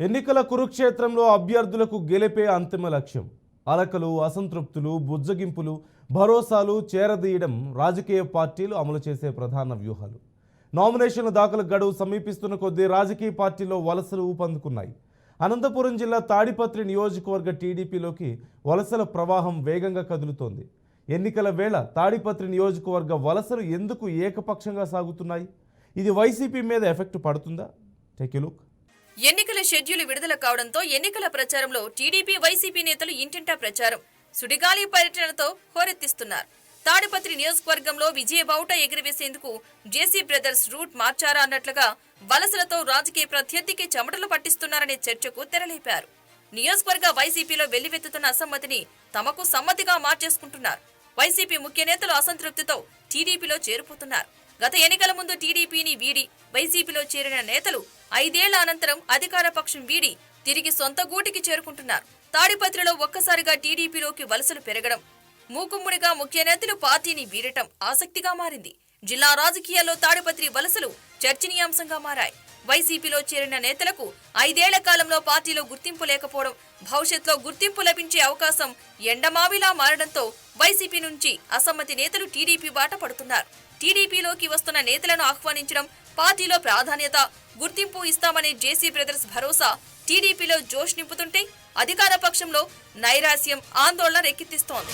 ఎన్నికల కురుక్షేత్రంలో అభ్యర్థులకు గెలిపే అంతిమ లక్ష్యం. అలకలు అసంతృప్తులు బుజ్జగింపులు భరోసాలు చేరదీయడం రాజకీయ పార్టీలు అమలు చేసే ప్రధాన వ్యూహాలు. నామినేషన్ల దాఖలు గడువు సమీపిస్తున్న కొద్దీ రాజకీయ పార్టీలో వలసలు ఊపందుకున్నాయి. అనంతపురం జిల్లా తాడిపత్రి నియోజకవర్గ టీడీపీలోకి వలసల ప్రవాహం వేగంగా కదులుతోంది. ఎన్నికల వేళ తాడిపత్రి నియోజకవర్గ వలసలు ఎందుకు ఏకపక్షంగా సాగుతున్నాయి? ఇది వైసీపీ మీద ఎఫెక్ట్ పడుతుందా? Take look. ఎన్నికల షెడ్యూల్ విడుదల కావడంతో ఎన్నికల ప్రచారంలో టీడీపీ వైసీపీ నేతలు ఇంటింటా ప్రచారం. సుడిగాలి పర్యటనతో హోరెత్తిస్తున్నారు. తాడిపత్రి నియోజకవర్గంలో విజయ బావుట ఎగిరివేసేందుకు జేసీ బ్రదర్స్ రూట్ మార్చారా అన్నట్లుగా వలసలతో రాజకీయ ప్రత్యర్థికి చెమటలు పట్టిస్తున్నారనే చర్చకు తెరలేపారు. నియోజకవర్గ వైసీపీలో వెల్లివెత్తుతున్న అసమ్మతిని తమకు సమ్మతిగా మార్చేసుకుంటున్నారు. వైసీపీ ముఖ్య నేతలు అసంతృప్తితో టీడీపీలో చేరిపోతున్నారు. గత ఎన్నికల ముందు టీడీపీని వీడి వైసీపీలో చేరిన నేతలు ఐదేళ్ళ అనంతరం అధికార పక్షం వీడి తిరిగి సొంత గూటికి చేరుకుంటున్నారు. తాడిపత్రిలో ఒక్కసారిగా టీడీపీలోకి వలసలు పెరగడం మూకుమ్ముడిగా ముఖ్య నేతలు పార్టీని వీడటం ఆసక్తిగా మారింది. జిల్లా రాజకీయాల్లో తాడిపత్రి వలసలు చర్చనీయాంశంగా మారాయి. వైసీపీలో చేరిన నేతలకు ఐదేళ్ళ కాలంలో పార్టీలో గుర్తింపు లేకపోవడం భవిష్యత్తులో గుర్తింపు లభించే అవకాశం ఎండమావిలా మారడంతో వైసీపీ నుంచి అసమ్మతి నేతలు టీడీపీ బాట పడుతున్నారు. టీడీపీలోకి వస్తున్న నేతలను ఆహ్వానించడం పార్టీలో ప్రాధాన్యత గుర్తింపు ఇస్తామనే జేసీ బ్రదర్స్ భరోసా టీడీపీలో జోష్ నింపుతుంటే అధికార పక్షంలో నైరాస్యం ఆందోళన రేకెత్తిస్తోంది.